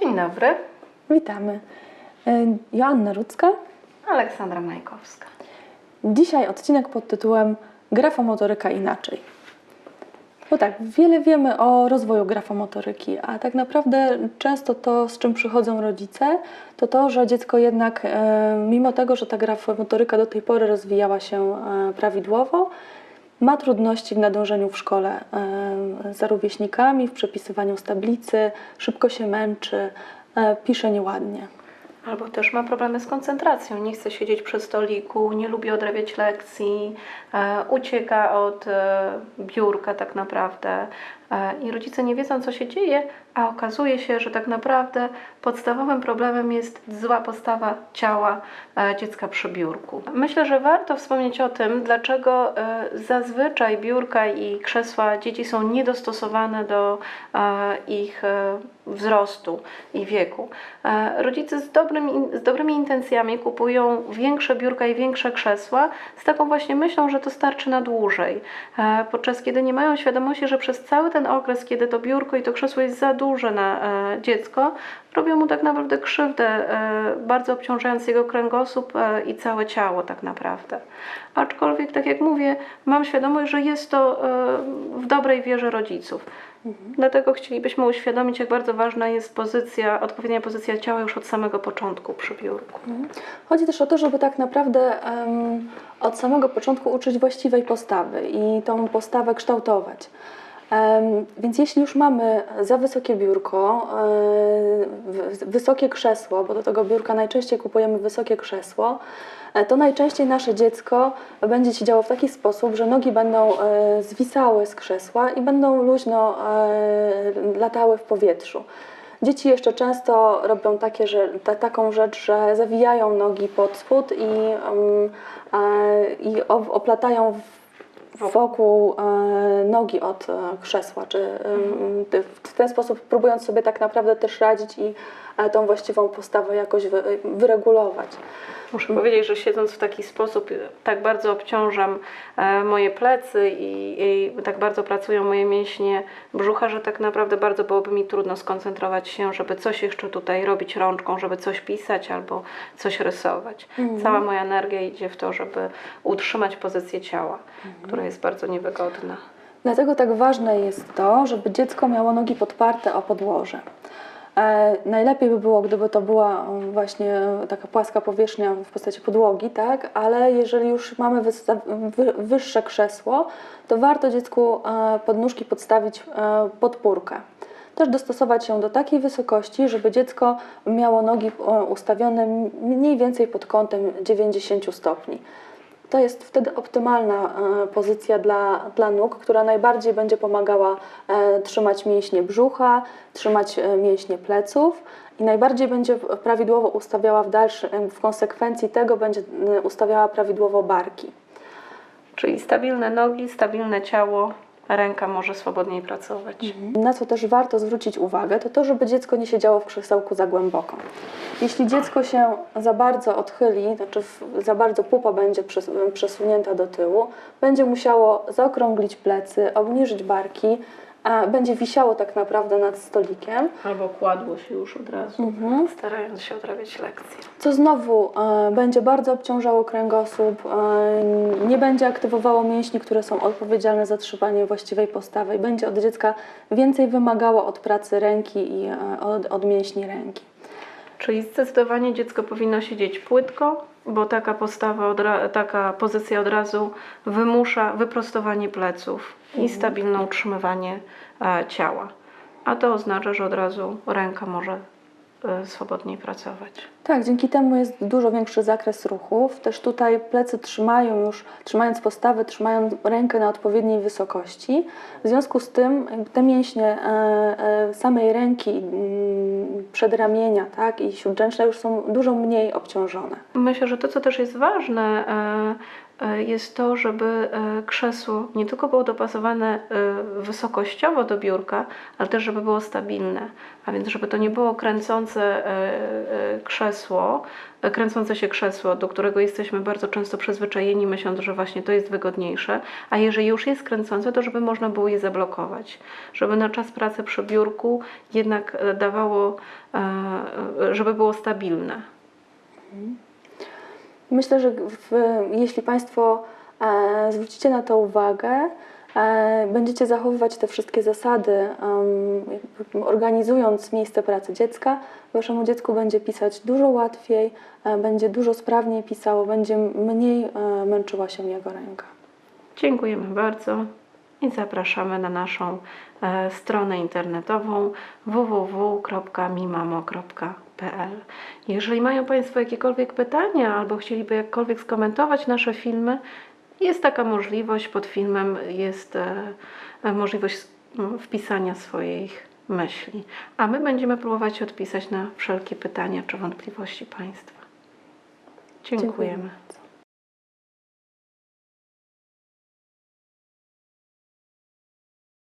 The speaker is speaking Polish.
Dzień dobry, Witamy. Y, Joanna Rudzka. Aleksandra Majkowska. Dzisiaj odcinek pod tytułem Grafomotoryka inaczej. Bo tak, wiele wiemy o rozwoju grafomotoryki, a tak naprawdę często to, z czym przychodzą rodzice, to to, że dziecko jednak, e, mimo tego, że ta grafomotoryka do tej pory rozwijała się e, prawidłowo, ma trudności w nadążeniu w szkole za rówieśnikami, w przepisywaniu z tablicy, szybko się męczy, e, pisze nieładnie. Albo też ma problemy z koncentracją, nie chce siedzieć przy stoliku, nie lubi odrabiać lekcji, e, ucieka od e, biurka tak naprawdę. E, I rodzice nie wiedzą, co się dzieje, a okazuje się, że tak naprawdę podstawowym problemem jest zła postawa ciała e, dziecka przy biurku. Myślę, że warto wspomnieć o tym, dlaczego e, zazwyczaj biurka i krzesła dzieci są niedostosowane do ich wzrostu i wieku. Rodzice z, dobrym, z dobrymi intencjami kupują większe biurka i większe krzesła z taką właśnie myślą, że to starczy na dłużej. Podczas kiedy nie mają świadomości, że przez cały ten okres, kiedy to biurko i to krzesło jest za duże na e, dziecko, robią mu tak naprawdę krzywdę, e, bardzo obciążając jego kręgosłup e, i całe ciało tak naprawdę. Aczkolwiek, tak jak mówię, mam świadomość, że jest to w dobrej wierze rodziców. Dlatego chcielibyśmy uświadomić, jak bardzo ważna jest pozycja, odpowiednia pozycja ciała już od samego początku przy biurku. Chodzi też o to, żeby tak naprawdę em, od samego początku uczyć właściwej postawy i tą postawę kształtować. Więc jeśli już mamy za wysokie biurko, e, wysokie krzesło, bo do tego biurka najczęściej kupujemy wysokie krzesło, e, to najczęściej nasze dziecko będzie siedziało w taki sposób, że nogi będą e, zwisały z krzesła i będą luźno latały w powietrzu. Dzieci jeszcze często robią takie, że, ta, taką rzecz, że zawijają nogi pod spód i, i oplatają wokół e, nogi od e, krzesła, czy em, ty- w ten sposób próbując sobie tak naprawdę też radzić i e, tą właściwą postawę jakoś wy, wyregulować. Muszę powiedzieć, że siedząc w taki sposób, e, tak bardzo obciążam e, moje plecy i, i tak bardzo pracują moje mięśnie brzucha, że tak naprawdę bardzo byłoby mi trudno skoncentrować się, żeby coś jeszcze tutaj robić rączką, żeby coś pisać albo coś rysować. Cała moja energia idzie w to, żeby utrzymać pozycję ciała, która jest bardzo niewygodna. Dlatego tak ważne jest to, żeby dziecko miało nogi podparte o podłoże. E, najlepiej by było, gdyby to była um, właśnie taka płaska powierzchnia w postaci podłogi, tak? ale jeżeli już mamy wyższe krzesło, to warto dziecku e, podnóżki podstawić e, podpórkę. Też dostosować się do takiej wysokości, żeby dziecko miało nogi e, ustawione mniej więcej pod kątem 90 stopni. To jest wtedy optymalna e, pozycja dla, dla nóg, która najbardziej będzie pomagała e, trzymać mięśnie brzucha, trzymać e, mięśnie pleców i najbardziej będzie prawidłowo ustawiała w dalszym, w konsekwencji tego będzie ustawiała prawidłowo barki. Czyli stabilne nogi, stabilne ciało, ręka może swobodniej pracować. Na co też warto zwrócić uwagę, to to, żeby dziecko nie siedziało w krzesełku za głęboko. Jeśli dziecko się za bardzo odchyli, znaczy za bardzo pupa będzie przes- przesunięta do tyłu, będzie musiało zaokrąglić plecy, obniżyć barki, będzie wisiało tak naprawdę nad stolikiem, Albo kładło się już od razu, Mhm. starając się odrabiać lekcje. co znowu e, będzie bardzo obciążało kręgosłup, e, nie będzie aktywowało mięśni, które są odpowiedzialne za trzymanie właściwej postawy i będzie od dziecka więcej wymagało od pracy ręki i e, od, od mięśni ręki. Czyli zdecydowanie dziecko powinno siedzieć płytko, bo taka postawa, taka pozycja od razu wymusza wyprostowanie pleców i stabilne utrzymywanie e, ciała. A to oznacza, że od razu ręka może swobodniej pracować. Tak, dzięki temu jest dużo większy zakres ruchów. Też tutaj plecy trzymają już, trzymając postawę, trzymają rękę na odpowiedniej wysokości. W związku z tym te mięśnie e, e, samej ręki, mm, przedramienia tak, i śródręczne już są dużo mniej obciążone. Myślę, że to, co też jest ważne, e, jest to, żeby e, krzesło nie tylko było dopasowane e, wysokościowo do biurka, ale też żeby było stabilne. A więc żeby to nie było kręcące e, e, krzesło, e, kręcące się krzesło, do którego jesteśmy bardzo często przyzwyczajeni, myśląc, że właśnie to jest wygodniejsze. A jeżeli już jest kręcące, to żeby można było je zablokować. Żeby na czas pracy przy biurku jednak e, dawało, e, e, żeby było stabilne. Myślę, że w, jeśli Państwo e, zwrócicie na to uwagę, e, będziecie zachowywać te wszystkie zasady, em, organizując miejsce pracy dziecka, Waszemu dziecku będzie pisać dużo łatwiej, e, będzie dużo sprawniej pisało, będzie mniej e, męczyła się jego ręka. Dziękujemy bardzo i zapraszamy na naszą e, stronę internetową www.mimamo.pl. Jeżeli mają Państwo jakiekolwiek pytania albo chcieliby jakkolwiek skomentować nasze filmy, jest taka możliwość. Pod filmem jest e, e, możliwość m, wpisania swoich myśli, a my będziemy próbować odpisać na wszelkie pytania czy wątpliwości Państwa. Dziękujemy. Dziękujemy.